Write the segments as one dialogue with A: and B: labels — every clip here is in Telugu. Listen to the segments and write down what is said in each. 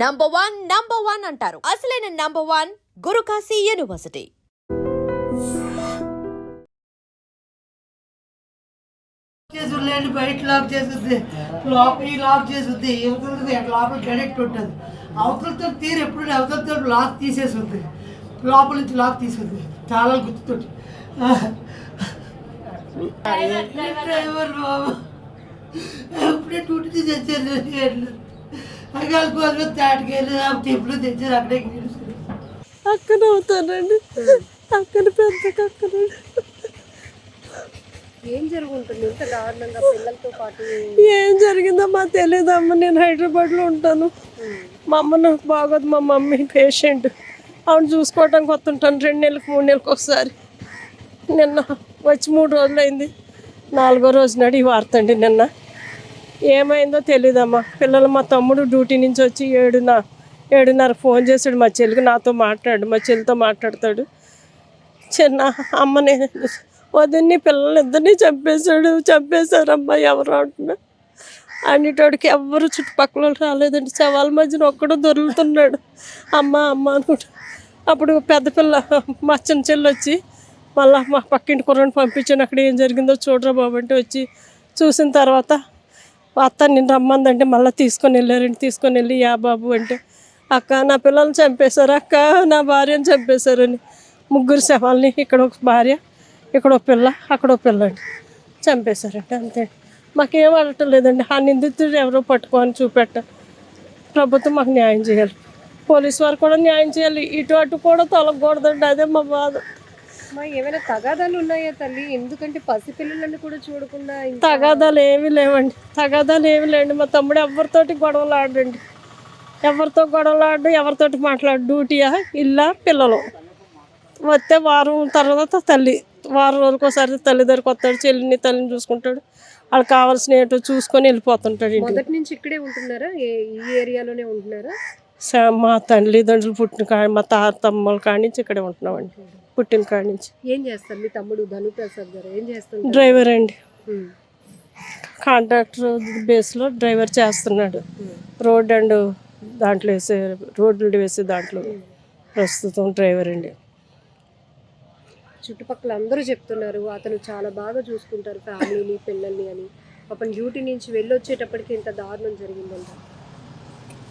A: నంబర్ వన్ నంబర్ వన్ అంటారు. అసలైన నంబర్ వన్ గురుకాశీ యూనివర్సిటీ
B: బయట లాక్ చేస్తుంది లోపల ఈ లాక్ చేస్తుంది యువతలది లోపల గడెట్ ఉంటుంది. అవతలతో తీరు ఎప్పుడు అవతలతో లాక్ తీసేస్తుంది లోపల నుంచి లాక్ తీసుకుంది చాలా గుర్తుతోటి. డ్రైవర్ బాబు. ఎప్పుడే డ్యూటీ తెచ్చారు అక్కడ కోసం తాటికెళ్ళి అక్కడే
C: అవుతానండి అక్కన పెద్ద అక్కన
D: ఏం జరుగుంటుంది? ఇంత దారుణంగా పిల్లలతో పాటు
C: ఏం జరిగిందో మా తెలియదమ్మ నేను హైదరాబాద్లో ఉంటాను. మా అమ్మ నాకు బాగోదు. మా మమ్మీ పేషెంట్. ఆవిడ చూసుకోవడానికి వస్తుంటాను. రెండు నెలలకు మూడు నెలలకు ఒకసారి. నిన్న వచ్చి మూడు రోజులు అయింది నాలుగో రోజు నాడు ఈ వార్త అండి నిన్న. ఏమైందో తెలియదమ్మా పిల్లలు మా తమ్ముడు డ్యూటీ నుంచి వచ్చి ఏడున ఏడున్నర ఫోన్ చేశాడు మా చెల్లికి. నాతో మాట్లాడు మా చెల్లితో మాట్లాడతాడు. చిన్న అమ్మని వదిన్ని పిల్లలు ఇద్దరిని చంపేశాడు. చంపేశారమ్మా ఎవరు అంటున్నా? అన్నిటోడికి ఎవ్వరు చుట్టుపక్కల రాలేదండి. శవాల మధ్యన ఒక్కడు దొరుకుతున్నాడు. అమ్మ అమ్మ అనుకుంటా. అప్పుడు పెద్ద పిల్ల మా చిన్న చెల్లి వచ్చి మళ్ళీ మా పక్కింటి కుర్రని పంపించాను. అక్కడ ఏం జరిగిందో చూడరా బాబు అంటే వచ్చి చూసిన తర్వాత అత్త నేను రమ్మందంటే మళ్ళీ తీసుకొని వెళ్ళారండి తీసుకొని వెళ్ళి యా బాబు అంటే అక్క నా పిల్లల్ని చంపేశారు అక్క నా భార్యను చంపేశారని ముగ్గురు శవాల్ని ఇక్కడ ఒక భార్య ఇక్కడ ఒక పిల్ల అక్కడ ఒక పిల్ల అండి చంపేశారండి అంతే. మాకేం అడటం లేదండి. ఆ నిందితుడు ఎవరో పట్టుకొని చూపెట్ట. ప్రభుత్వం మాకు న్యాయం చేయాలి. పోలీసు వారు కూడా న్యాయం చేయాలి. ఇటు అటు కూడా తొలగకూడదండి. అదే మా బాధ.
D: మా ఏమైనా తగాదాలు ఉన్నాయా తల్లి? ఎందుకంటే పసిపిల్లలను కూడా చూడకుండా
C: తగాదాలు ఏమీ లేవండి. తగాదాలు ఏమీ లేండి. మా తమ్ముడు ఎవరితోటి గొడవలు ఆడండి. ఎవరితో గొడవలు ఆడు ఎవరితోటి మాట్లాడు డ్యూటీయా ఇల్లా పిల్లలు. వస్తే వారం తర్వాత తల్లి వారం రోజులకు ఒకసారి తల్లి దగ్గరకు వస్తాడు చెల్లిని తల్లిని చూసుకుంటాడు. వాళ్ళకి కావాల్సిన ఏంటో చూసుకొని వెళ్ళిపోతుంటాడు
D: మొదటి నుంచి ఇక్కడే ఉంటున్నారా? ఈ ఏరియాలోనే ఉంటున్నారా?
C: మా తల్లిదండ్రులు పుట్టిన కాడి మా తాత తమ్ముల కాడి నుంచి ఇక్కడే ఉంటున్నామండి. పుట్టిన కాడి నుంచి.
D: ఏం చేస్తారు మీ తమ్ముడు ధను ప్రసాద్ గారు? ఏం చేస్తుంటారు?
C: డ్రైవర్ అండి. కాంట్రాక్టర్ బేస్లో డ్రైవర్ చేస్తున్నాడు. రోడ్ అండ్ దాంట్లో వేసే రోడ్లు వేసే దాంట్లో ప్రస్తుతం డ్రైవర్ అండి.
D: చుట్టుపక్కల అందరూ చెప్తున్నారు అతను చాలా బాగా చూసుకుంటారు ఫ్యామిలీని పిల్లల్ని అని. పాపం డ్యూటీ నుంచి వెళ్ళొచ్చేటప్పటికి ఇంత దారుణం జరిగిందంట.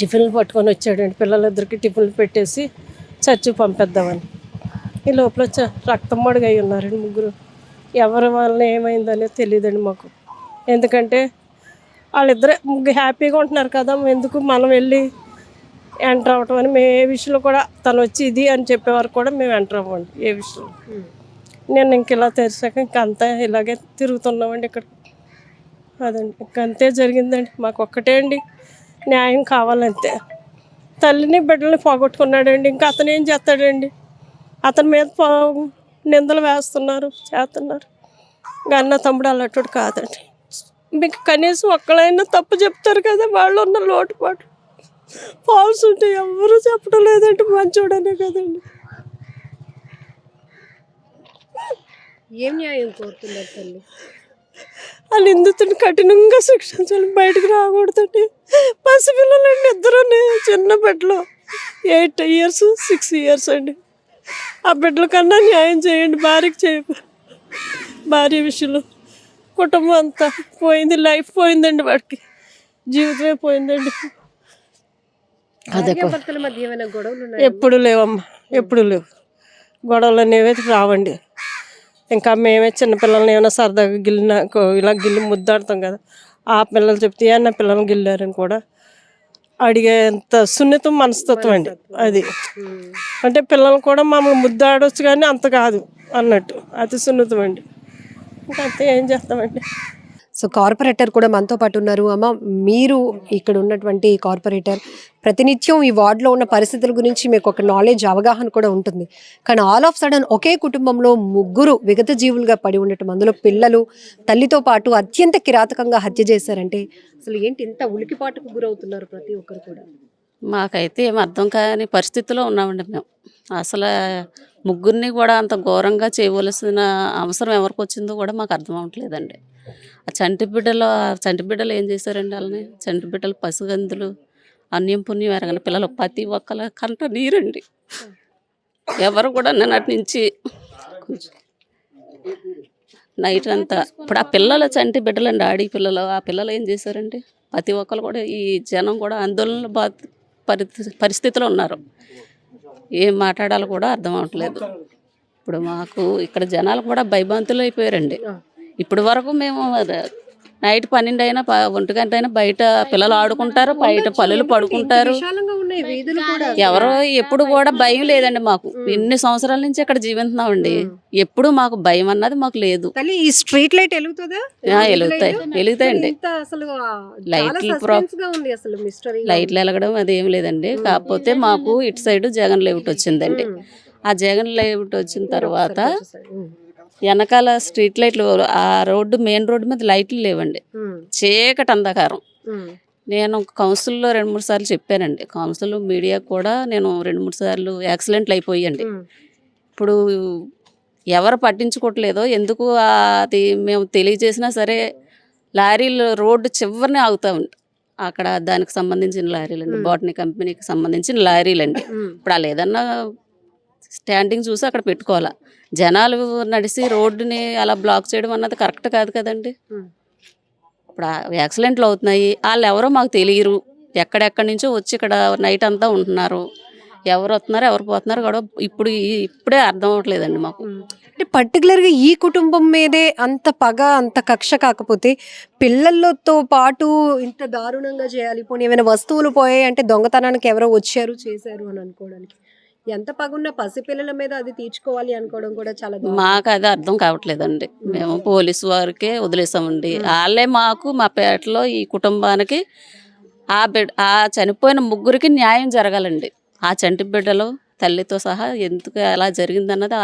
C: టిఫిన్లు పట్టుకొని వచ్చాడండి. పిల్లలిద్దరికి టిఫిన్లు పెట్టేసి చర్చి పంపిద్దామని. ఈ లోపల రక్తం మడుగు ఉన్నారండి ముగ్గురు. ఎవరి వల్ల ఏమైందనేది తెలియదండి మాకు. ఎందుకంటే వాళ్ళిద్దరే ముగ్గురు హ్యాపీగా ఉంటున్నారు కదా ఎందుకు మనం వెళ్ళి ఎంటర్ అవ్వటం అని? మేము ఏ విషయంలో కూడా తను వచ్చి ఇది అని చెప్పేవారు కూడా మేము ఎంటర్ అవ్వండి ఏ విషయంలో. నేను ఇంక ఇలా తెరిచాక ఇంక అంతా ఇలాగే తిరుగుతున్నామండి ఇక్కడ. అదండి. ఇంక అంతే జరిగిందండి. మాకు ఒక్కటే అండి. న్యాయం కావాలంతే. తల్లిని బిడ్డల్ని పోగొట్టుకున్నాడండి. ఇంకా అతను ఏం చేస్తాడండి? అతని మీద పో- నిందలు వేస్తున్నారు చేస్తున్నారు. అన్న తమ్ముడు అలాంటి కాదండి. మీకు కనీసం ఒక్కలైనా తప్పు చెప్తారు కదా వాళ్ళు ఉన్న లోటుపాటు. ఫాల్స్ ఉంటే ఎవరు చెప్పడం లేదంటే మంచోడనే కదండి.
D: ఏం న్యాయం కోరుతున్నారు తల్లి?
C: ఆ నిందితుని కఠినంగా శిక్షించాలి బయటకు రాకూడదండి. పసిపిల్లలండి ఇద్దరు చిన్న బిడ్డలు. ఎయిట్ ఇయర్స్ సిక్స్ ఇయర్స్ అండి. ఆ బిడ్డల కన్నా న్యాయం చేయండి భార్యకి చేయ భార్య విషయంలో కుటుంబం అంతా పోయింది లైఫ్ పోయిందండి వాడికి. జీవితమే పోయిందండి. ఎప్పుడు లేవమ్మా ఎప్పుడు లేవు. గొడవలు అనేవి రావండి. ఇంకా మేమే చిన్నపిల్లల్ని ఏమైనా సరదాగా గిల్లిన ఇలా గిల్లి ముద్దాడుతాం కదా ఆ పిల్లలు చెప్తే అన్న పిల్లల్ని గిల్లారని కూడా అడిగేంత సున్నితం మనస్తత్వం అండి. అది. అంటే పిల్లలు కూడా మమ్మల్ని ముద్దాడొచ్చు కానీ అంత కాదు అన్నట్టు. అతి సున్నితం అండి. ఇంకా అంతే ఏం చేస్తామండి?
D: సో కార్పొరేటర్ కూడా మనతో పాటు ఉన్నారు. అమ్మ మీరు ఇక్కడ ఉన్నటువంటి కార్పొరేటర్ ప్రతినిత్యం ఈ వార్డులో ఉన్న పరిస్థితుల గురించి మీకు ఒక నాలెడ్జ్ అవగాహన కూడా ఉంటుంది. కానీ ఆల్ ఆఫ్ సడన్ ఒకే కుటుంబంలో ముగ్గురు విగత జీవులుగా పడి ఉండటం అందులో పిల్లలు తల్లితో పాటు అత్యంత కిరాతకంగా హత్య చేశారంటే అసలు ఏంటి ఇంత ఉలికిపాటుకు గురవుతున్నారు ప్రతి ఒక్కరు కూడా?
E: మాకైతే ఏం అర్థం కాని పరిస్థితిలో ఉన్నామండి మేము. అసలు ముగ్గురిని కూడా అంత ఘోరంగా చేయవలసిన అవసరం ఎవరికి వచ్చిందో కూడా మాకు అర్థం అవ్వట్లేదండి. ఆ చంటిబిడ్డలు ఆ చంటి బిడ్డలు ఏం చేశారండి వాళ్ళని? చంటి బిడ్డలు అన్యం పుణ్యం ఎరగని పిల్లలు ప్రతి ఒక్కల కంట నీరండి. ఎవరు కూడా నిన్నటి నుంచి నైట్ అంతా ఇప్పుడు ఆ పిల్లలు చంటి బిడ్డలండి ఆడి పిల్లలు ఆ పిల్లలు ఏం చేశారండి? ప్రతి ఒక్కరు కూడా ఈ జనం కూడా ఆందోళన బా పరి పరిస్థితిలో ఉన్నారు. ఏం మాట్లాడాలో కూడా అర్థం అవ్వట్లేదు ఇప్పుడు మాకు ఇక్కడ జనాలు కూడా భయభ్రాంతులు అయిపోయారండి ఇప్పటి వరకు మేము నైట్ పన్నెండు అయినా ఒంటి గంట అయినా బయట పిల్లలు ఆడుకుంటారు బయట పల్లెలు పడుకుంటారు. ఎవరో ఎప్పుడు కూడా భయం లేదండి మాకు. ఎన్ని సంవత్సరాల నుంచి ఇక్కడ జీవిస్తున్నామండి ఎప్పుడు మాకు భయం అన్నది మాకు లేదు.
D: ఈ స్ట్రీట్ లైట్ వెలుగుతుందా?
E: వెలుగుతాయి. వెలుగుతాయండి.
D: ఆ,
E: లైట్లు లైట్లు వెలగడం అదేం లేదండి. కాకపోతే మాకు ఇటు సైడ్ జగన్ లేఅవుట్ వచ్చిందండి. ఆ జగన్ లేఅవుట్ వచ్చిన తర్వాత వెనకాల స్ట్రీట్ లైట్లు ఆ రోడ్డు మెయిన్ రోడ్డు మీద లైట్లు లేవండి. చీకటి అంధకారం. నేను కౌన్సిల్లో రెండు మూడు సార్లు చెప్పానండి. కౌన్సిల్ మీడియా కూడా నేను రెండు మూడు సార్లు యాక్సిడెంట్లు అయిపోయాయండి ఇప్పుడు ఎవరు పట్టించుకోవట్లేదో ఎందుకు అది మేము తెలియజేసినా సరే లారీలు రోడ్డు చివరినే ఆగుతామండి అక్కడ దానికి సంబంధించిన లారీలండి బాటనీ కంపెనీకి సంబంధించిన లారీలండి. ఇప్పుడు వాళ్ళు ఏదన్నా స్టాండింగ్ చూసి అక్కడ పెట్టుకోవాలా. జనాలు నడిచి రోడ్డుని అలా బ్లాక్ చేయడం అన్నది కరెక్ట్ కాదు కదండి. ఇప్పుడు యాక్సిడెంట్లు అవుతున్నాయి. వాళ్ళు ఎవరో మాకు తెలియరు. ఎక్కడెక్కడి నుంచో వచ్చి ఇక్కడ నైట్ అంతా ఉంటున్నారు. ఎవరు వస్తున్నారు ఎవరు పోతున్నారు కూడా ఇప్పుడు ఇప్పుడే అర్థం అవ్వట్లేదండి మాకు.
D: అంటే పర్టికులర్గా ఈ కుటుంబం మీదే అంత పగ అంత కక్ష కాకపోతే పిల్లలతో పాటు ఇంత దారుణంగా చేయాలి. పోనీ ఏమైనా వస్తువులు పోయాయి అంటే దొంగతనానికి ఎవరో వచ్చారు చేశారు అని అనుకోవడానికి. ఎంత పగున్న పసిపిల్లల మీద అది తీర్చుకోవాలి అనుకోవడం కూడా చాలా.
E: మాకు అది అర్థం కావట్లేదండి. మేము పోలీసు వారికే వదిలేసామండి. వాళ్ళే మాకు మా పేటలో ఈ కుటుంబానికి ఆ బిడ్ ఆ చనిపోయిన ముగ్గురికి న్యాయం జరగాలండి. ఆ చంటి బిడ్డలు తల్లితో సహా ఎందుకు అలా జరిగిందన్నది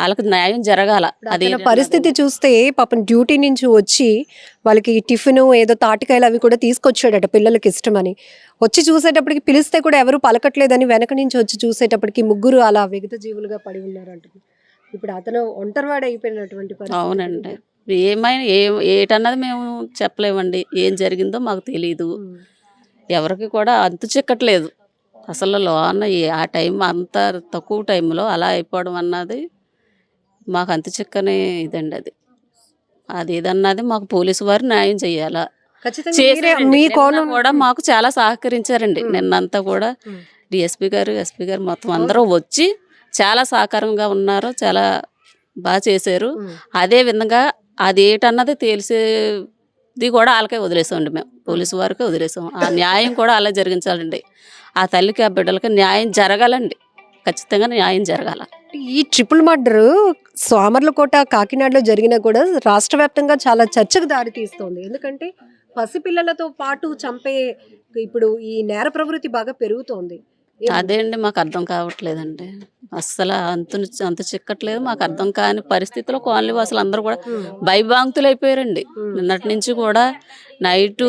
E: వాళ్ళకి న్యాయం జరగాల. అది
D: పరిస్థితి చూస్తే పాపం డ్యూటీ నుంచి వచ్చి వాళ్ళకి టిఫిన్ ఏదో తాటికాయలు అవి కూడా తీసుకొచ్చాడట పిల్లలకి ఇష్టమని. వచ్చి చూసేటప్పటికి పిలిస్తే కూడా ఎవరు పలకట్లేదని వెనక నుంచి వచ్చి చూసేటప్పటికి ముగ్గురు అలా విగత జీవులుగా పడి ఉన్నారంట. ఇప్పుడు అతను ఒంటరివాడు అయిపోయినటువంటి.
E: అవునండి. ఏమైనా ఏ ఏటన్నది మేము చెప్పలేమండి. ఏం జరిగిందో మాకు తెలియదు. ఎవరికి కూడా అంతు చిక్కట్లేదు. అసలు లోన ఆ టైం అంత తక్కువ టైంలో అలా అయిపోవడం అన్నది మాకు అంతు చిక్కని ఇదండి అది. అది ఏదన్నది మాకు పోలీసు వారు న్యాయం చేయాలా.
D: మీ కోణం
E: కూడా మాకు చాలా సహకరించారండి. నిన్నంతా కూడా. డిఎస్పి గారు ఎస్పీ గారు మొత్తం అందరూ వచ్చి చాలా సహకారంగా ఉన్నారు. చాలా బాగా చేశారు. అదే విధంగా అది ఏటన్నది తెలిసేది కూడా వాళ్ళకే వదిలేసామండి మేము. పోలీసు వారికే వదిలేసాం. ఆ న్యాయం కూడా అలా జరిగించాలండి. ఆ తల్లికి ఆ బిడ్డలకి న్యాయం జరగాలండి. ఖచ్చితంగా న్యాయం జరగాల.
D: ఈ ట్రిపుల్ మర్డర్ సోమర్లకోట కాకినాడలో జరిగినా కూడా రాష్ట్ర వ్యాప్తంగా చాలా చర్చకు దారి తీస్తోంది ఎందుకంటే పసిపిల్లలతో పాటు చంపే ఇప్పుడు ఈ నేర ప్రవృత్తి బాగా పెరుగుతోంది
E: అదే అండి మాకు అర్థం కావట్లేదండి అస్సలు అంతు అంత చిక్కట్లేదు మాకు అర్థం కాని పరిస్థితిలో కాలనీ వాసులు అందరూ కూడా. భయభాంతులు అయిపోయారండి. నిన్నటి నుంచి కూడా నైటు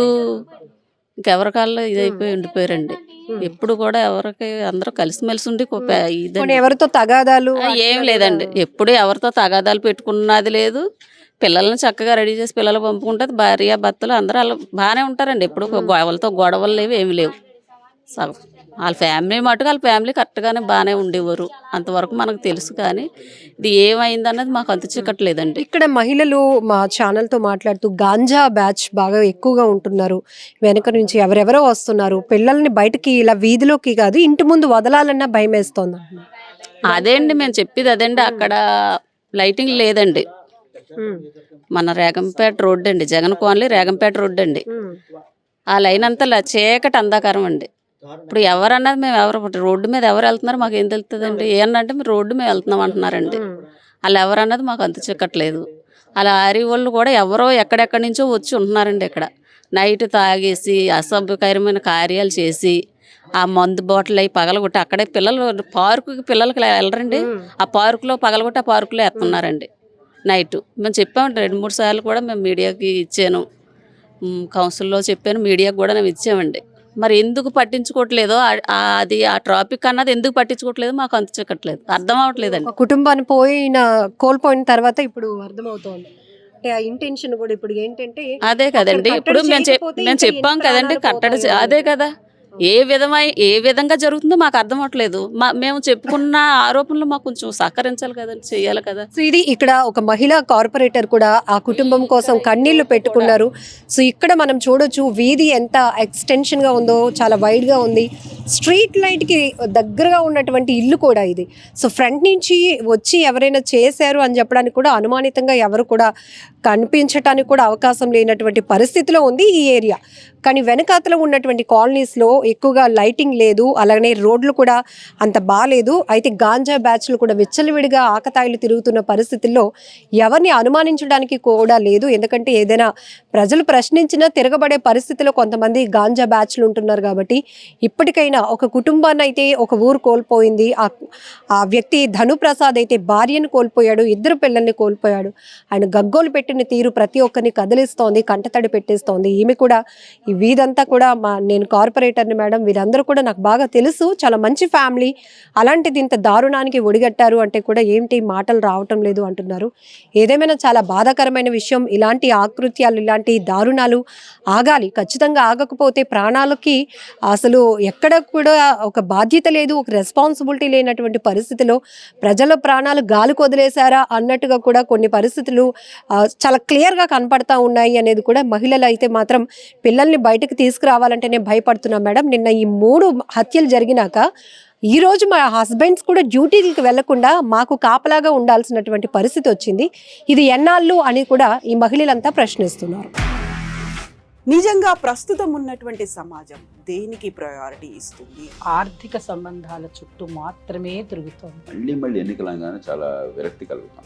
E: ఇంకెవరికాల్లో ఇది అయిపోయి ఉండిపోయారండి. ఎప్పుడు కూడా ఎవరికి అందరూ కలిసిమెలిసి ఉండి
D: ఎవరితో తగాదాలు
E: ఏం లేదండి. ఎప్పుడు ఎవరితో తగాదాలు పెట్టుకున్నది లేదు. పిల్లల్ని చక్కగా రెడీ చేసి పిల్లలు పంపుకుంటే భార్య భర్తలు అందరూ వాళ్ళు బాగానే ఉంటారండి. ఎప్పుడు గొడవలతో గొడవలు లేవు ఏమి లేవు. సగం. వాళ్ళ ఫ్యామిలీ మటుకు వాళ్ళ ఫ్యామిలీ కరెక్ట్గానే బాగానే ఉండేవారు. అంతవరకు మనకు తెలుసు కానీ ఇది ఏమైందన్నది మాకు అంత చిక్కట్లేదండి
D: ఇక్కడ మహిళలు మా ఛానల్తో మాట్లాడుతూ గాంజా బ్యాచ్ బాగా ఎక్కువగా ఉంటున్నారు. వెనక నుంచి ఎవరెవరో వస్తున్నారు. పిల్లల్ని బయటకి ఇలా వీధిలోకి కాదు ఇంటి ముందు వదలాలన్నా భయం వేస్తోంది.
E: అదే అండి మేము చెప్పేది అదండి అక్కడ లైటింగ్ లేదండి. మన రేగంపేట రోడ్డు అండి జగన్ కోన్లీ రేగంపేట రోడ్డు అండి. ఆ లైన్ అంతా చీకటి అంధకారం అండి. ఇప్పుడు ఎవరన్నది మేము ఎవరు రోడ్డు మీద ఎవరు వెళ్తున్నారు మాకు ఏం తెలుస్తుందండి ఏంటంటే మీరు రోడ్డు మీద వెళ్తున్నాం అంటున్నారండి. వాళ్ళు ఎవరన్నది మాకు అంత చిక్కట్లేదు. అలా ఆరి వాళ్ళు కూడా ఎవరో ఎక్కడెక్కడి నుంచో వచ్చి ఉంటున్నారండి ఇక్కడ. నైట్ తాగేసి అసభ్యకరమైన కార్యాలు చేసి ఆ మందు బాటిల్ అవి పగలగొట్టి అక్కడే పిల్లలు పార్కుకి పిల్లలకి వెళ్ళరండి. ఆ పార్కులో పగలగొట్టి ఆ పార్కులో ఎత్తున్నారండి. నైట్. మేము చెప్పాము రెండు మూడు సార్లు కూడా మేము మీడియాకి ఇచ్చాను. కౌన్సిల్లో చెప్పాను మీడియాకి కూడా మేము ఇచ్చామండి. మరి ఎందుకు పట్టించుకోవట్లేదో అది ఆ ట్రాఫిక్ అన్నది ఎందుకు పట్టించుకోవట్లేదు మాకు అంత చిక్కట్లేదు. అర్థం అవ్వట్లేదండి.
D: కుటుంబాన్ని పోయిన కోల్పోయిన తర్వాత ఇప్పుడు అర్థమవుతోంది. అంటే ఆ ఇంటెన్షన్ కూడా ఇప్పుడు ఏంటంటే
E: అదే కదండి. ఇప్పుడు మేము చెప్పాం కదండి కట్టడి అదే కదా. ఏ విధమై ఏ విధంగా జరుగుతుందో మాకు అర్థం అవట్లేదు మా మేము చెప్పుకున్న ఆరోపణలు మాకు కొంచెం సహకరించాలి కదండి చేయాలి కదా.
D: సో ఇది ఇక్కడ ఒక మహిళా కార్పొరేటర్ కూడా ఆ కుటుంబం కోసం కన్నీళ్ళు పెట్టుకున్నారు. సో ఇక్కడ మనం చూడొచ్చు వీధి ఎంత ఎక్స్టెన్షన్గా ఉందో చాలా వైడ్గా ఉంది. స్ట్రీట్ లైట్కి దగ్గరగా ఉన్నటువంటి ఇల్లు కూడా ఇది. సో ఫ్రంట్ నుంచి వచ్చి ఎవరైనా చేశారు అని చెప్పడానికి కూడా అనుమానితంగా ఎవరు కూడా కనిపించటానికి కూడా అవకాశం లేనటువంటి పరిస్థితిలో ఉంది ఈ ఏరియా కానీ వెనకాతలో ఉన్నటువంటి కాలనీస్లో ఎక్కువగా లైటింగ్ లేదు అలానే రోడ్లు కూడా అంత బాగాలేదు అయితే గాంజా బ్యాచ్లు కూడా విచ్చలవిడిగా ఆకతాయిలు తిరుగుతున్న పరిస్థితుల్లో ఎవరిని అనుమానించడానికి కూడా లేదు. ఎందుకంటే ఏదైనా ప్రజలు ప్రశ్నించినా తిరగబడే పరిస్థితిలో కొంతమంది గాంజా బ్యాచ్లు ఉంటున్నారు కాబట్టి ఇప్పటికైనా ఒక కుటుంబాన్ని అయితే ఒక ఊరు కోల్పోయింది. ఆ ఆ వ్యక్తి ధనుప్రసాద్ అయితే భార్యను కోల్పోయాడు ఇద్దరు పిల్లల్ని కోల్పోయాడు. ఆయన గగ్గోలు పెట్టిన తీరు ప్రతి ఒక్కరిని కదిలిస్తోంది కంటతడి పెట్టేస్తోంది. ఈమె కూడా ఈ వీధంతా కూడా మా నేను కార్పొరేటర్ని మేడం వీరందరూ కూడా నాకు బాగా తెలుసు. చాలా మంచి ఫ్యామిలీ. అలాంటిది ఇంత దారుణానికి ఒడిగట్టారు అంటే కూడా ఏంటి? మాటలు రావటం లేదు అంటున్నారు. ఏదేమైనా చాలా బాధాకరమైన విషయం. ఇలాంటి ఆకృత్యాలు ఇలాంటి దారుణాలు ఆగాలి. ఖచ్చితంగా ఆగకపోతే ప్రాణాలకి అసలు ఎక్కడ కూడా ఒక బాధ్యత లేదు ఒక రెస్పాన్సిబిలిటీ లేనటువంటి పరిస్థితిలో ప్రజల ప్రాణాలు గాలికి వదిలేశారా అన్నట్టుగా కూడా కొన్ని పరిస్థితులు చాలా క్లియర్గా కనపడతా ఉన్నాయి అనేది కూడా మహిళలు అయితే మాత్రం పిల్లల్ని బయటకు తీసుకురావాలంటేనే భయపడుతున్నాం మేడం. నిన్న ఈ మూడు హత్యలు జరిగినాక ఈ రోజు మా హస్బెండ్స్ కూడా డ్యూటీలకు వెళ్ళకుండా మాకు కాపలాగా ఉండాల్సినటువంటి పరిస్థితి వచ్చింది. ఇది ఎన్నాళ్ళు అని కూడా ఈ మహిళలంతా ప్రశ్నిస్తున్నారు.
F: నిజంగా ప్రస్తుతం ఉన్నటువంటి సమాజం దేనికి ప్రయారిటీ ఇస్తుంది?
G: ఆర్థిక సంబంధాల చుట్టూ మాత్రమే తిరుగుతోంది.
H: మళ్ళీ మళ్ళీ ఎన్నికలంగానే చాలా విరక్తి కలుగుతాం